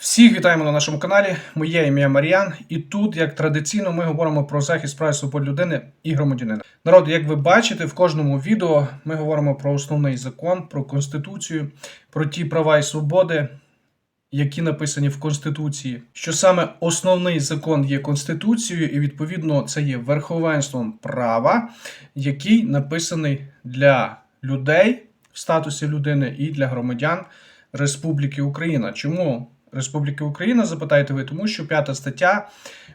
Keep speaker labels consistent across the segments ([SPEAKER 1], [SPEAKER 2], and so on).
[SPEAKER 1] Всіх вітаємо на нашому каналі. Моє ім'я Маріан, і тут, як традиційно, ми говоримо про захист прав свобод людини і громадянина. Народ, як ви бачите, в кожному відео ми говоримо про основний закон, про конституцію, про ті права і свободи, які написані в Конституції. Що саме основний закон є Конституцією, і відповідно це є верховенством права, який написаний для людей в статусі людини і для громадян Республіки Україна. Чому Республіки Україна, запитаєте ви, тому що п'ята стаття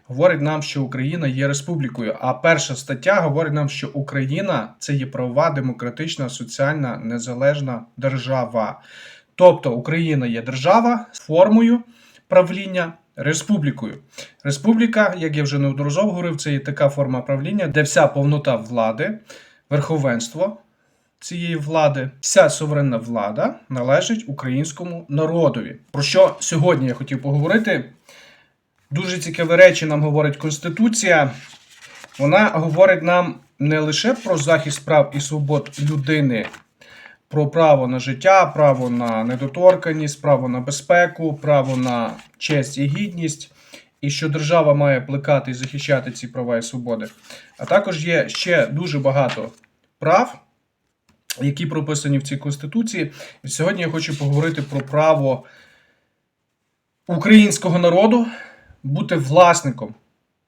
[SPEAKER 1] говорить нам, що Україна є республікою. А перша стаття говорить нам, що Україна це є правова, демократична, соціальна, незалежна держава. Тобто Україна є держава з формою правління. Республікою. Республіка, як я вже неодноразово говорив, це є така форма правління, де вся повнота влади, верховенство цієї влади, вся суверенна влада належить українському народові. Про що сьогодні я хотів поговорити? Дуже цікаві речі нам говорить Конституція. Вона говорить нам не лише про захист прав і свобод людини, про право на життя, право на недоторканність, право на безпеку, право на честь і гідність, і що держава має плекати і захищати ці права і свободи. А також є ще дуже багато прав, які прописані в цій конституції. І сьогодні я хочу поговорити про право українського народу бути власником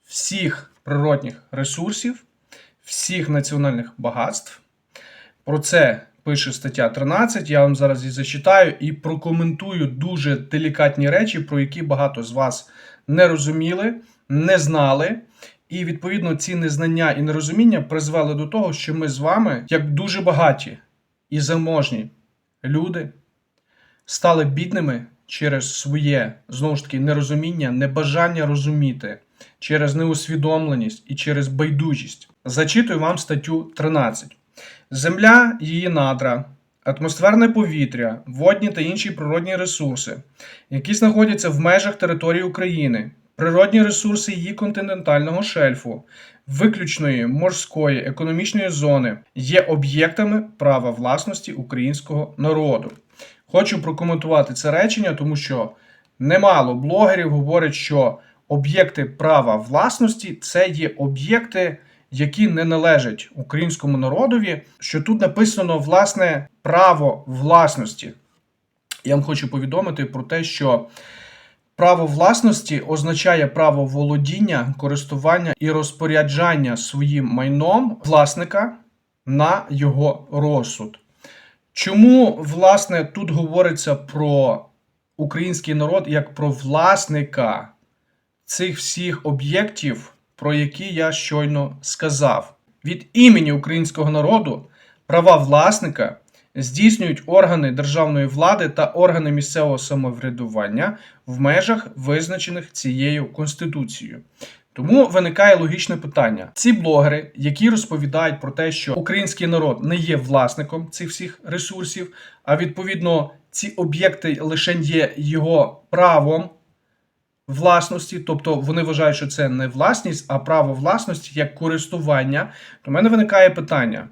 [SPEAKER 1] всіх природних ресурсів, всіх національних багатств. Про це пише стаття 13. Я вам зараз її зачитаю і прокоментую дуже делікатні речі, про які багато з вас не розуміли, не знали. І відповідно ці незнання і нерозуміння призвели до того, що ми з вами, як дуже багаті і заможні люди, стали бідними через своє знову ж таки нерозуміння, небажання розуміти, через неусвідомленість і через байдужість. Зачитую вам статтю 13. Земля, її надра, атмосферне повітря, водні та інші природні ресурси, які знаходяться в межах території України, природні ресурси її континентального шельфу, виключної морської економічної зони, є об'єктами права власності українського народу. Хочу прокоментувати це речення, тому що немало блогерів говорять, що об'єкти права власності це є об'єкти які не належать українському народові, що тут написано власне право власності. Я вам хочу повідомити про те, що право власності означає право володіння, користування і розпоряджання своїм майном власника на його розсуд. Чому, власне, тут говориться про український народ як про власника цих всіх об'єктів? про які я щойно сказав. Від імені українського народу права власника здійснюють органи державної влади та органи місцевого самоврядування в межах, визначених цією конституцією. Тому виникає логічне питання: ці блогери, які розповідають про те, що український народ не є власником цих всіх ресурсів, а відповідно ці об'єкти лише є його правом власності, тобто вони вважають, що це не власність, а право власності як користування, то в мене виникає питання.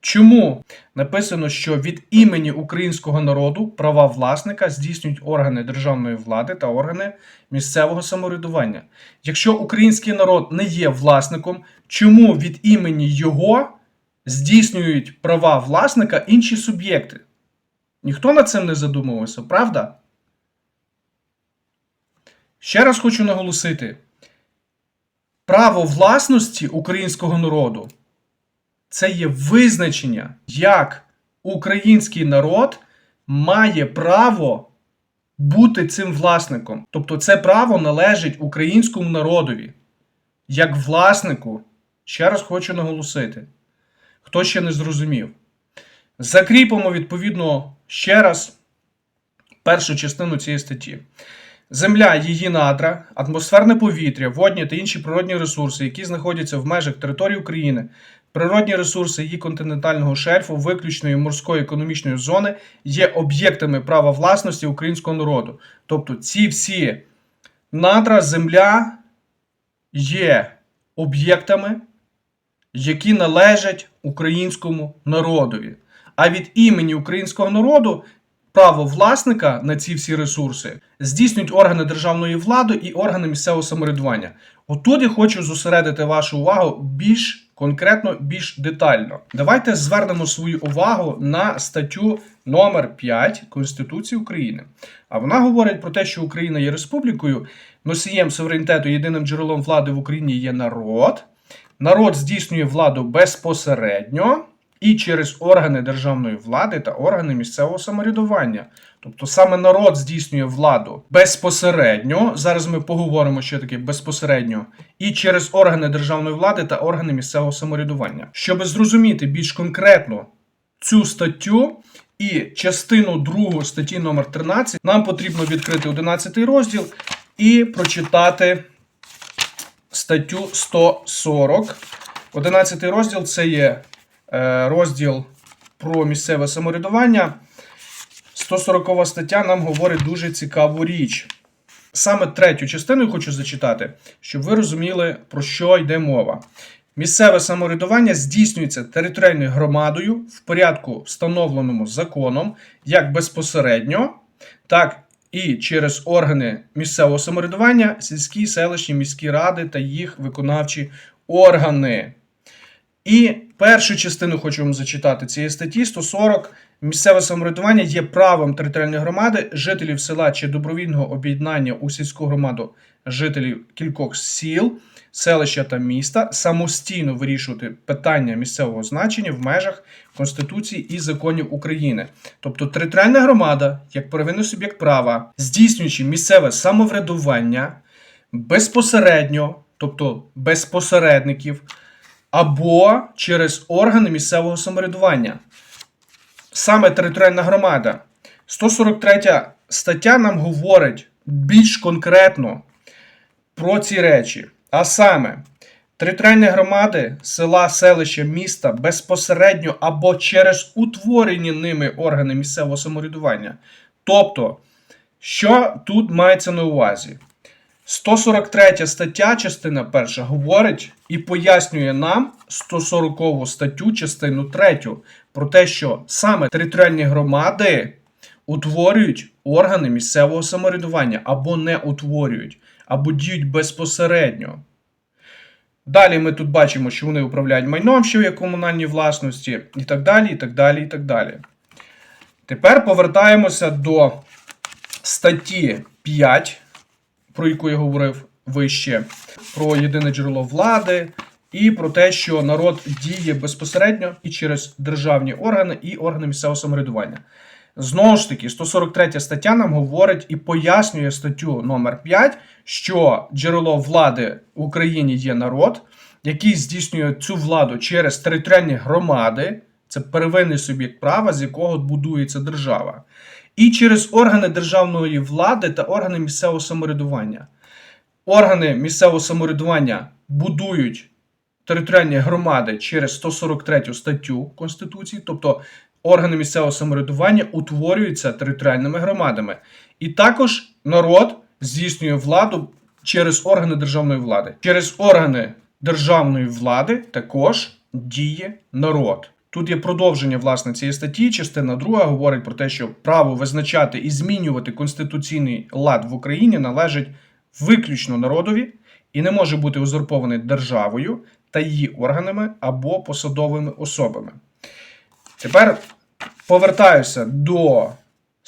[SPEAKER 1] Чому написано, що від імені українського народу права власника здійснюють органи державної влади та органи місцевого самоврядування? Якщо український народ не є власником, чому від імені його здійснюють права власника інші суб'єкти? Ніхто над цим не задумувався, правда? Ще раз хочу наголосити: право власності українського народу це є визначення, як український народ має право бути цим власником. Тобто, це право належить українському народові. Як власнику, ще раз хочу наголосити, хто ще не зрозумів. Закріпимо відповідно ще раз першу частину цієї статті. Земля, її надра, атмосферне повітря, водні та інші природні ресурси, які знаходяться в межах території України, природні ресурси її континентального шельфу, виключної морської економічної зони, є об'єктами права власності українського народу. Тобто ці всі надра, земля є об'єктами, які належать українському народові. А від імені українського народу право власника на ці всі ресурси здійснюють органи державної влади і органи місцевого самоврядування. Отут я хочу зосередити вашу увагу більш конкретно, більш детально. Давайте звернемо свою увагу на статтю номер 5 Конституції України. А вона говорить про те, що Україна є республікою, носієм суверенітету, єдиним джерелом влади в Україні є народ. Народ здійснює владу безпосередньо і через органи державної влади та органи місцевого самоврядування. Тобто саме народ здійснює владу безпосередньо. Зараз ми поговоримо, що таке безпосередньо, і через органи державної влади та органи місцевого самоврядування. Щоб зрозуміти більш конкретно цю статтю і частину 2 статті номер 13, нам потрібно відкрити 11 розділ і прочитати статтю 140. 11 розділ це є розділ про місцеве самоврядування. 140 стаття нам говорить дуже цікаву річ. Саме третю частину хочу зачитати, щоб ви розуміли, про що йде мова. Місцеве самоврядування здійснюється територіальною громадою в порядку, встановленому законом, як безпосередньо, так і через органи місцевого самоврядування, сільські, селищні, міські ради та їх виконавчі органи. І першу частину хочу вам зачитати цієї статті 140. Місцеве самоврядування є правом територіальної громади, жителів села чи добровільного об'єднання у сільську громаду жителів кількох сіл, селища та міста самостійно вирішувати питання місцевого значення в межах Конституції і законів України. Тобто територіальна громада, як первинний суб'єкт права, здійснюючи місцеве самоврядування безпосередньо, тобто без посередників, або через органи місцевого самоврядування. Саме територіальна громада. 143 стаття нам говорить більш конкретно про ці речі. А саме, територіальні громади, села, селища, міста безпосередньо або через утворені ними органи місцевого самоврядування. Тобто, що тут мається на увазі? 143 стаття, частина 1, говорить і пояснює нам 140 статтю, частину 3, про те, що саме територіальні громади утворюють органи місцевого самоврядування або не утворюють, або діють безпосередньо. Далі ми тут бачимо, що вони управляють майном, що є комунальній власності, і так далі, і так далі, і так далі. Тепер повертаємося до статті 5 про яку я говорив вище, про єдине джерело влади, і про те, що народ діє безпосередньо і через державні органи і органи місцевого самоврядування. Знову ж таки, 143 стаття нам говорить і пояснює статтю номер 5 що джерело влади в Україні є народ, який здійснює цю владу через територіальні громади, це первинний суб'єкт права, з якого будується держава і через органи державної влади та органи місцевого самоврядування. Органи місцевого самоврядування будують територіальні громади через 143 статтю Конституції, тобто органи місцевого самоврядування утворюються територіальними громадами. І також народ здійснює владу через органи державної влади. Через органи державної влади також діє народ. Тут є продовження власне цієї статті. Частина друга говорить про те, що право визначати і змінювати конституційний лад в Україні належить виключно народові і не може бути узурпований державою та її органами або посадовими особами. Тепер повертаюся до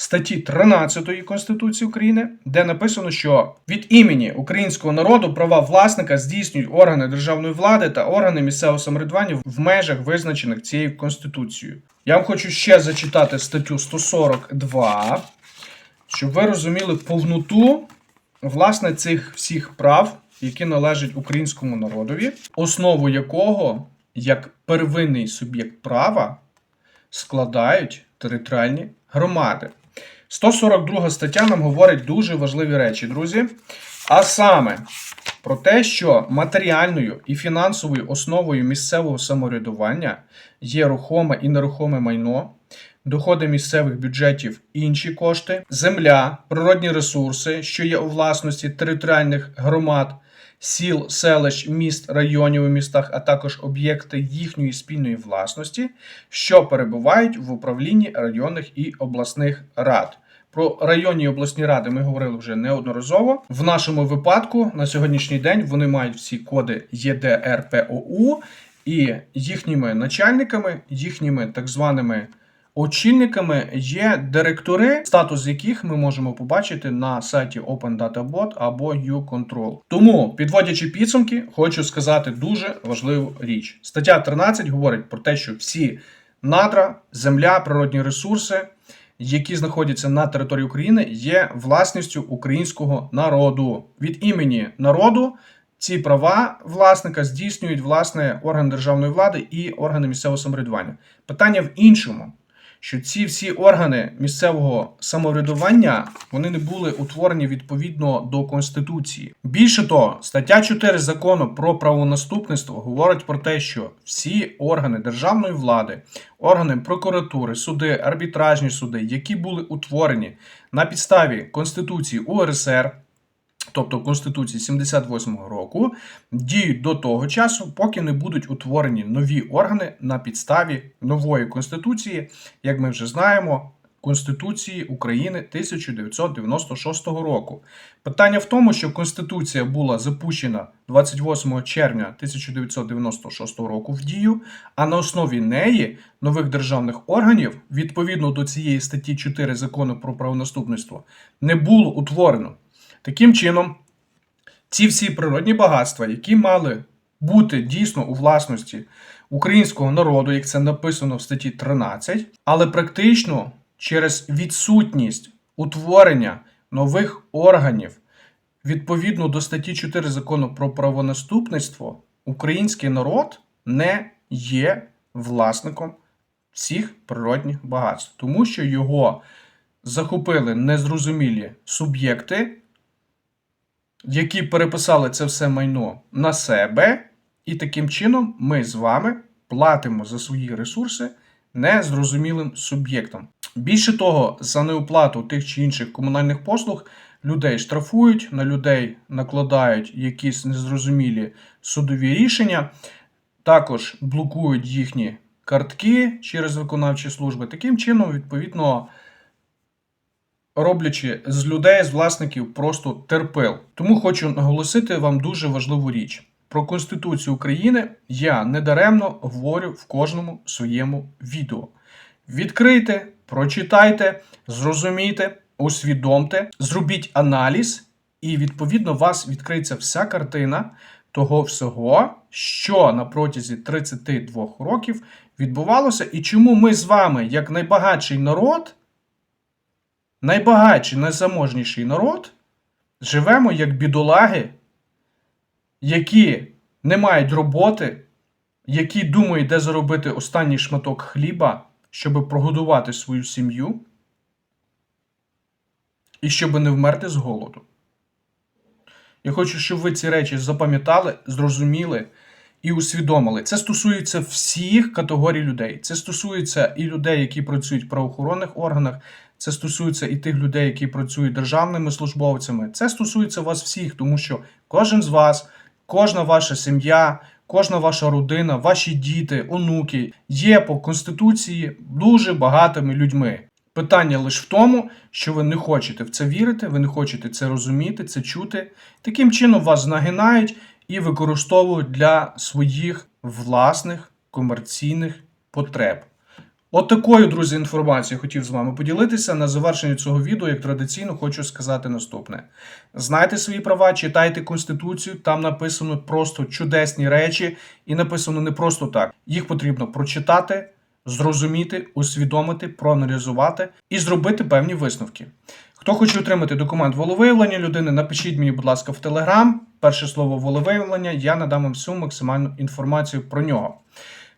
[SPEAKER 1] статті 13 Конституції України, де написано, що від імені українського народу права власника здійснюють органи державної влади та органи місцевого самоврядування в межах, визначених цією конституцією. Я вам хочу ще зачитати статтю 142, щоб ви розуміли повноту власне цих всіх прав, які належать українському народові, основу якого як первинний суб'єкт права складають територіальні громади. 142 стаття нам говорить дуже важливі речі, друзі. А саме про те, що матеріальною і фінансовою основою місцевого самоврядування є рухоме і нерухоме майно, доходи місцевих бюджетів, інші кошти, земля, природні ресурси, що є у власності територіальних громад, сіл, селищ, міст, районів у містах, а також об'єкти їхньої спільної власності, що перебувають в управлінні районних і обласних рад. Про районні і обласні ради ми говорили вже неодноразово. В нашому випадку на сьогоднішній день вони мають всі коди ЄДРПОУ, і їхніми начальниками, їхніми так званими очільниками є директори, статус яких ми можемо побачити на сайті Open Data Bot або YouControl. Тому, підводячи підсумки, хочу сказати дуже важливу річ. Стаття 13 говорить про те, що всі надра, земля, природні ресурси які знаходяться на території України, є власністю українського народу. Від імені народу ці права власника здійснюють власне орган державної влади і органи місцевого самоврядування. Питання в іншому. Що ці всі органи місцевого самоврядування вони не були утворені відповідно до конституції. Більше того, стаття 4 закону про правонаступництво говорить про те, що всі органи державної влади, органи прокуратури, суди, арбітражні суди, які були утворені на підставі Конституції УРСР, тобто Конституції 78-го року, діють до того часу, поки не будуть утворені нові органи на підставі нової конституції, як ми вже знаємо. Конституції України 1996 року. Питання в тому, що Конституція була запущена 28 червня 1996 року в дію, а на основі неї нових державних органів, відповідно до цієї статті 4 закону про правонаступництво, не було утворено. Таким чином, ці всі природні багатства, які мали бути дійсно у власності українського народу, як це написано в статті 13, але практично через відсутність утворення нових органів відповідно до статті 4 закону про правонаступництво, український народ не є власником всіх природних багатств, тому що його захопили незрозумілі суб'єкти які переписали це все майно на себе, і таким чином ми з вами платимо за свої ресурси незрозумілим суб'єктам. Більше того, за неоплату тих чи інших комунальних послуг людей штрафують, на людей накладають якісь незрозумілі судові рішення, також блокують їхні картки через виконавчі служби. Таким чином, відповідно роблячи з людей, з власників просто терпел. Тому хочу наголосити вам дуже важливу річ. Про Конституцію України я недаремно говорю в кожному своєму відео. Відкрийте, прочитайте, зрозумійте, усвідомте, зробіть аналіз, і відповідно вас відкриється вся картина того всього, що на протязі 32 років відбувалося, і чому ми з вами, як найбагатший народ, найбагатший, найзаможніший народ живемо як бідолаги, які не мають роботи, які думають, де заробити останній шматок хліба, щоб прогодувати свою сім'ю, і щоб не вмерти з голоду. Я хочу, щоб ви ці речі запам'ятали, зрозуміли і усвідомили. Це стосується всіх категорій людей. Це стосується і людей, які працюють в правоохоронних органах, це стосується і тих людей, які працюють державними службовцями. Це стосується вас всіх, тому що кожен з вас, кожна ваша сім'я, кожна ваша родина, ваші діти, онуки є по конституції дуже багатими людьми. Питання лише в тому, що ви не хочете в це вірити, ви не хочете це розуміти, це чути. Таким чином вас нагинають і використовують для своїх власних комерційних потреб. От такою, друзі, інформацією хотів з вами поділитися. На завершення цього відео, як традиційно, хочу сказати наступне: знайте свої права, читайте Конституцію, там написано просто чудесні речі, і написано не просто так. Їх потрібно прочитати, зрозуміти, усвідомити, проаналізувати і зробити певні висновки. Хто хоче отримати документ волевиявлення людини, напишіть мені, будь ласка, в Телеграм. Перше слово волевиявлення, я надам вам всю максимальну інформацію про нього.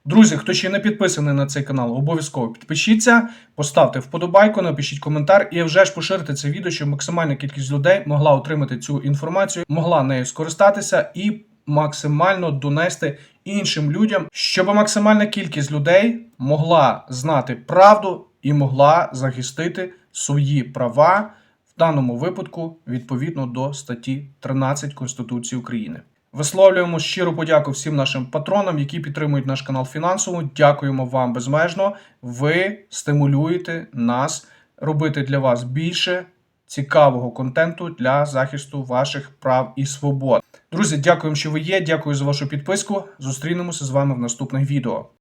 [SPEAKER 1] Друзі, хто ще не підписаний на цей канал, обов'язково підпишіться, поставте вподобайку, напишіть коментар і вже ж поширте це відео, щоб максимальна кількість людей могла отримати цю інформацію, могла нею скористатися і максимально донести іншим людям, щоб максимальна кількість людей могла знати правду і могла захистити свої права в даному випадку відповідно до статті 13 Конституції України. Висловлюємо щиру подяку всім нашим патронам, які підтримують наш канал фінансово. Дякуємо вам безмежно. Ви стимулюєте нас робити для вас більше цікавого контенту для захисту ваших прав і свобод. Друзі, дякуємо, що ви є. Дякую за вашу підписку. Зустрінемося з вами в наступних відео.